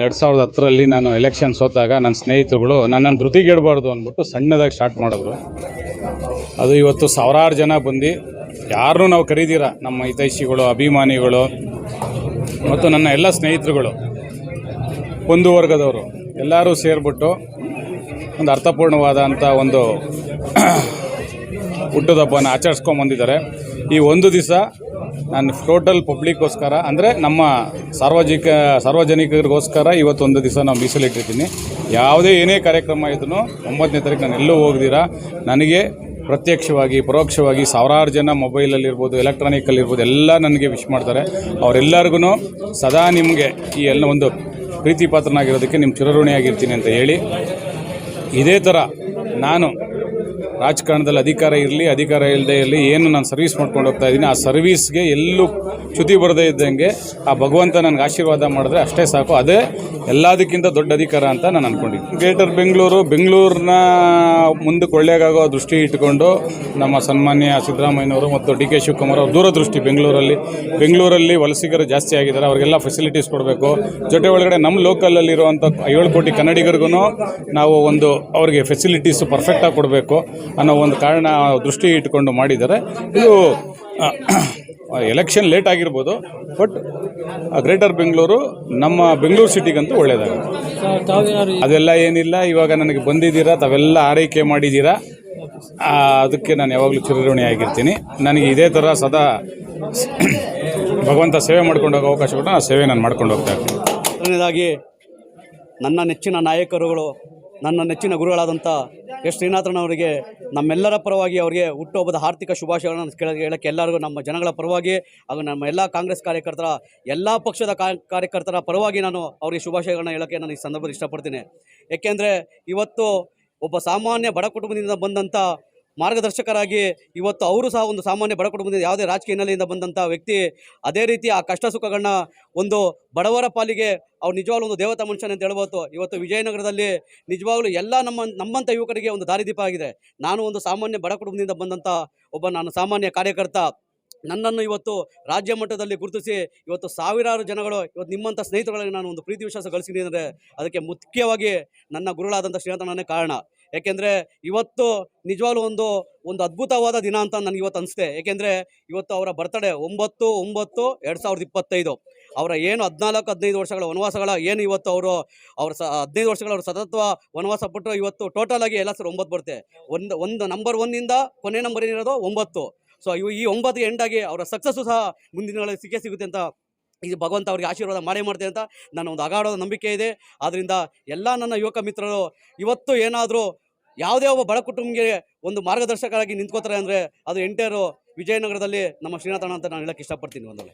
ಎರಡು ಸಾವಿರದ ಹತ್ತರಲ್ಲಿ ನಾನು ಎಲೆಕ್ಷನ್ ಸೋತಾಗ ನನ್ನ ಸ್ನೇಹಿತರುಗಳು ನನ್ನನ್ನು ಧೃತಿಗೆಡಬಾರ್ದು ಅಂದ್ಬಿಟ್ಟು ಸಣ್ಣದಾಗಿ ಸ್ಟಾರ್ಟ್ ಮಾಡಿದ್ರು. ಅದು ಇವತ್ತು ಸಾವಿರಾರು ಜನ ಬಂದು ಯಾರನ್ನೂ ನಾವು ಕರೀದಿರ. ನಮ್ಮ ಹಿತೈಷಿಗಳು, ಅಭಿಮಾನಿಗಳು ಮತ್ತು ನನ್ನ ಎಲ್ಲ ಸ್ನೇಹಿತರುಗಳು, ಒಂದು ವರ್ಗದವರು ಎಲ್ಲರೂ ಸೇರಿಬಿಟ್ಟು ಒಂದು ಅರ್ಥಪೂರ್ಣವಾದಂಥ ಒಂದು ಹುಟ್ಟದಬ್ಬನ ಆಚರಿಸ್ಕೊಂಬಂದಿದ್ದಾರೆ. ಈ ಒಂದು ದಿವಸ ನಾನು ಟೋಟಲ್ ಪಬ್ಲಿಕ್ಗೋಸ್ಕರ ಅಂದರೆ ನಮ್ಮ ಸಾರ್ವಜನಿಕ ಸಾರ್ವಜನಿಕರಿಗೋಸ್ಕರ ಇವತ್ತೊಂದು ದಿವಸ ನಾವು ಮೀಸಲಿಟ್ಟಿರ್ತೀನಿ ಯಾವುದೇ ಏನೇ ಕಾರ್ಯಕ್ರಮ ಇದ್ರೂ ಒಂಬತ್ತನೇ ತಾರೀಕು ನಾನು ಎಲ್ಲೂ ಹೋಗ್ದಿರಾ. ನನಗೆ ಪ್ರತ್ಯಕ್ಷವಾಗಿ, ಪರೋಕ್ಷವಾಗಿ ಸಾವಿರಾರು ಜನ ಮೊಬೈಲಲ್ಲಿರ್ಬೋದು, ಎಲೆಕ್ಟ್ರಾನಿಕಲ್ಲಿರ್ಬೋದು, ಎಲ್ಲ ನನಗೆ ವಿಶ್ ಮಾಡ್ತಾರೆ. ಅವರೆಲ್ಲರಿಗೂ ಸದಾ ನಿಮಗೆ ಈ ಎಲ್ಲ ಒಂದು ಪ್ರೀತಿ ಪಾತ್ರನಾಗಿರೋದಕ್ಕೆ ನಿಮ್ಮ ಚಿರಋಣಿಯಾಗಿರ್ತೀನಿ ಅಂತ ಹೇಳಿ. ಇದೇ ಥರ ನಾನು ರಾಜಕಾರಣದಲ್ಲಿ ಅಧಿಕಾರ ಇರಲಿ, ಅಧಿಕಾರ ಇಲ್ಲದೆ ಇರಲಿ, ಏನು ನಾನು ಸರ್ವಿಸ್ ಮಾಡ್ಕೊಂಡು ಹೋಗ್ತಾ ಇದ್ದೀನಿ, ಆ ಸರ್ವಿಸ್ಗೆ ಎಲ್ಲೂ ಚ್ಯುತಿ ಬರದೇ ಇದ್ದಂಗೆ ಆ ಭಗವಂತ ನನಗೆ ಆಶೀರ್ವಾದ ಮಾಡಿದ್ರೆ ಅಷ್ಟೇ ಸಾಕು. ಅದೇ ಎಲ್ಲದಕ್ಕಿಂತ ದೊಡ್ಡ ಅಧಿಕಾರ ಅಂತ ನಾನು ಅಂದ್ಕೊಂಡಿದ್ದೀನಿ ಗ್ರೇಟರ್ ಬೆಂಗಳೂರು ಬೆಂಗಳೂರನ್ನ ಮುಂದಕ್ಕೆ ಒಳ್ಳೆಯಾಗೋ ದೃಷ್ಟಿ ಇಟ್ಕೊಂಡು ನಮ್ಮ ಸನ್ಮಾನ್ಯ ಸಿದ್ದರಾಮಯ್ಯನವರು ಮತ್ತು ಡಿ ಕೆ ಶಿವಕುಮಾರ್ ಅವರು ದೂರದೃಷ್ಟಿ ಬೆಂಗಳೂರಲ್ಲಿ ಬೆಂಗಳೂರಲ್ಲಿ ವಲಸಿಗರು ಜಾಸ್ತಿ ಆಗಿದ್ದಾರೆ. ಅವರಿಗೆಲ್ಲ ಫೆಸಿಲಿಟೀಸ್ ಕೊಡಬೇಕು. ಜೊತೆ ಒಳಗಡೆ ನಮ್ಮ ಲೋಕಲಲ್ಲಿರುವಂಥ ಏಳು ಕೋಟಿ ಕನ್ನಡಿಗರಿಗೂ ನಾವು ಒಂದು ಅವರಿಗೆ ಫೆಸಿಲಿಟೀಸ್ ಪರ್ಫೆಕ್ಟಾಗಿ ಕೊಡಬೇಕು ಅನ್ನೋ ಒಂದು ಕಾರಣ ದೃಷ್ಟಿ ಇಟ್ಕೊಂಡು ಮಾಡಿದ್ದಾರೆ. ಇದು ಎಲೆಕ್ಷನ್ ಲೇಟ್ ಆಗಿರ್ಬೋದು ಬಟ್ ಗ್ರೇಟರ್ ಬೆಂಗಳೂರು ನಮ್ಮ ಬೆಂಗಳೂರು ಸಿಟಿಗಂತೂ ಒಳ್ಳೆಯದಾಗುತ್ತೆ ಅದೆಲ್ಲ ಏನಿಲ್ಲ, ಇವಾಗ ನನಗೆ ಬಂದಿದ್ದೀರಾ, ತಾವೆಲ್ಲ ಆರೈಕೆ ಮಾಡಿದ್ದೀರಾ ಅದಕ್ಕೆ ನಾನು ಯಾವಾಗಲೂ ಚಿರಋಣಿ ಆಗಿರ್ತೀನಿ. ನನಗೆ ಇದೇ ಥರ ಸದಾ ಭಗವಂತ ಸೇವೆ ಮಾಡ್ಕೊಂಡು ಹೋಗೋ ಅವಕಾಶ ಕೊಟ್ಟು ಆ ಸೇವೆ ನಾನು ಮಾಡ್ಕೊಂಡು ಹೋಗ್ತಾ ಇರ್ತೀನಿ. ನನ್ನ ನೆಚ್ಚಿನ ನಾಯಕರುಗಳು, ನನ್ನ ನೆಚ್ಚಿನ ಗುರುಗಳಾದಂಥ ಎಸ್ ಶ್ರೀನಾಥನವರಿಗೆ ನಮ್ಮೆಲ್ಲರ ಪರವಾಗಿ ಅವರಿಗೆ ಹುಟ್ಟುಹಬ್ಬದ ಆರ್ಥಿಕ ಶುಭಾಶಯಗಳನ್ನು ಕೇಳ ಹೇಳೋಕ್ಕೆ ಎಲ್ಲರಿಗೂ ನಮ್ಮ ಜನಗಳ ಪರವಾಗಿ ಹಾಗೂ ನಮ್ಮ ಎಲ್ಲ ಕಾಂಗ್ರೆಸ್ ಕಾರ್ಯಕರ್ತರ, ಎಲ್ಲ ಪಕ್ಷದ ಕಾರ್ಯಕರ್ತರ ಪರವಾಗಿ ನಾನು ಅವರಿಗೆ ಶುಭಾಶಯಗಳನ್ನ ಹೇಳೋಕ್ಕೆ ನಾನು ಈ ಸಂದರ್ಭದಲ್ಲಿ ಇಷ್ಟಪಡ್ತೀನಿ. ಏಕೆಂದರೆ ಇವತ್ತು ಒಬ್ಬ ಸಾಮಾನ್ಯ ಬಡ ಕುಟುಂಬದಿಂದ ಬಂದಂಥ ಮಾರ್ಗದರ್ಶಕರಾಗಿ ಇವತ್ತು ಅವರು ಸಹ ಒಂದು ಸಾಮಾನ್ಯ ಬಡ ಕುಟುಂಬದಿಂದ ಯಾವುದೇ ರಾಜಕೀಯ ಹಿನ್ನೆಲೆಯಿಂದ ಬಂದಂಥ ವ್ಯಕ್ತಿ, ಅದೇ ರೀತಿ ಆ ಕಷ್ಟ ಸುಖಗಳನ್ನ ಒಂದು ಬಡವರ ಪಾಲಿಗೆ ಅವ್ರು ನಿಜವಾಗ್ಲೂ ಒಂದು ದೇವತಾ ಮನುಷ್ಯನ ಅಂತ ಹೇಳ್ಬೋದು. ಇವತ್ತು ವಿಜಯನಗರದಲ್ಲಿ ನಿಜವಾಗ್ಲೂ ಎಲ್ಲ ನಮ್ಮ ನಮ್ಮಂಥ ಯುವಕರಿಗೆ ಒಂದು ದಾರಿದೀಪ ಆಗಿದೆ. ನಾನು ಒಂದು ಸಾಮಾನ್ಯ ಬಡ ಕುಟುಂಬದಿಂದ ಬಂದಂಥ ಒಬ್ಬ ನಾನು ಸಾಮಾನ್ಯ ಕಾರ್ಯಕರ್ತ. ನನ್ನನ್ನು ಇವತ್ತು ರಾಜ್ಯ ಮಟ್ಟದಲ್ಲಿ ಗುರುತಿಸಿ ಇವತ್ತು ಸಾವಿರಾರು ಜನಗಳು, ಇವತ್ತು ನಿಮ್ಮಂಥ ಸ್ನೇಹಿತರೊಳಗೆ ನಾನು ಒಂದು ಪ್ರೀತಿ ವಿಶ್ವಾಸ ಗಳಿಸಿದ್ದೀನಿ ಅಂದರೆ ಅದಕ್ಕೆ ಮುಖ್ಯವಾಗಿ ನನ್ನ ಗುರುಳಾದಂಥ ಶ್ರೀನಾಥನೇ ಕಾರಣ. ಯಾಕೆಂದರೆ ಇವತ್ತು ನಿಜವಾಗ್ಲೂ ಒಂದು ಒಂದು ಅದ್ಭುತವಾದ ದಿನ ಅಂತ ನನಗೆ ಇವತ್ತು ಅನಿಸುತ್ತೆ ಏಕೆಂದರೆ ಇವತ್ತು ಅವರ ಬರ್ತಡೇ ಒಂಬತ್ತು ಒಂಬತ್ತು, ಎರಡು ಸಾವಿರದ ಇಪ್ಪತ್ತೈದು. ಅವರ ಏನು ಹದಿನಾಲ್ಕು, ಹದಿನೈದು ವರ್ಷಗಳ ವನವಾಸಗಳ, ಏನು ಇವತ್ತು ಅವರು, ಅವ್ರ ಸ, ಹದಿನೈದು ವರ್ಷಗಳ ಅವ್ರ ಸತತ್ವ ವನವಾಸ ಪಟ್ಟರು ಇವತ್ತು ಟೋಟಲ್ ಆಗಿ ಎಲ್ಲ ಸರ್ ಒಂಬತ್ತು ಬರುತ್ತೆ. ಒಂದು ಒಂದು ನಂಬರ್ ಒನ್ನಿಂದ ಕೊನೆ ನಂಬರ್ ಏನಿರೋದು ಒಂಬತ್ತು. ಸೊ ಇವು ಈ ಒಂಬತ್ತು ಎಂಡಾಗಿ ಅವರ ಸಕ್ಸಸ್ಸು ಸಹ ಮುಂದಿನ ದಿನಗಳಲ್ಲಿ ಸಿಕ್ಕೇ ಸಿಗುತ್ತೆ ಅಂತ ಇದು ಭಗವಂತ ಅವರಿಗೆ ಆಶೀರ್ವಾದ ಮಾಡೇ ಮಾಡ್ತೇನೆ ಅಂತ ನನ್ನ ಒಂದು ಅಗಾಢದ ನಂಬಿಕೆ ಇದೆ. ಆದ್ದರಿಂದ ಎಲ್ಲ ನನ್ನ ಯುವಕ ಮಿತ್ರರು, ಇವತ್ತು ಏನಾದರೂ ಯಾವುದೇ ಒಬ್ಬ ಬಡ ಕುಟುಂಬಕ್ಕೆ ಒಂದು ಮಾರ್ಗದರ್ಶಕರಾಗಿ ನಿಂತ್ಕೋತಾರೆ ಅಂದರೆ ಅದು ಎಂಟೇರು ವಿಜಯನಗರದಲ್ಲಿ ನಮ್ಮ ಶ್ರೀನಾಥಣ್ಣ ಅಂತ ನಾನು ಹೇಳಕ್ಕೆ ಇಷ್ಟಪಡ್ತೀನಿ ಒಂದು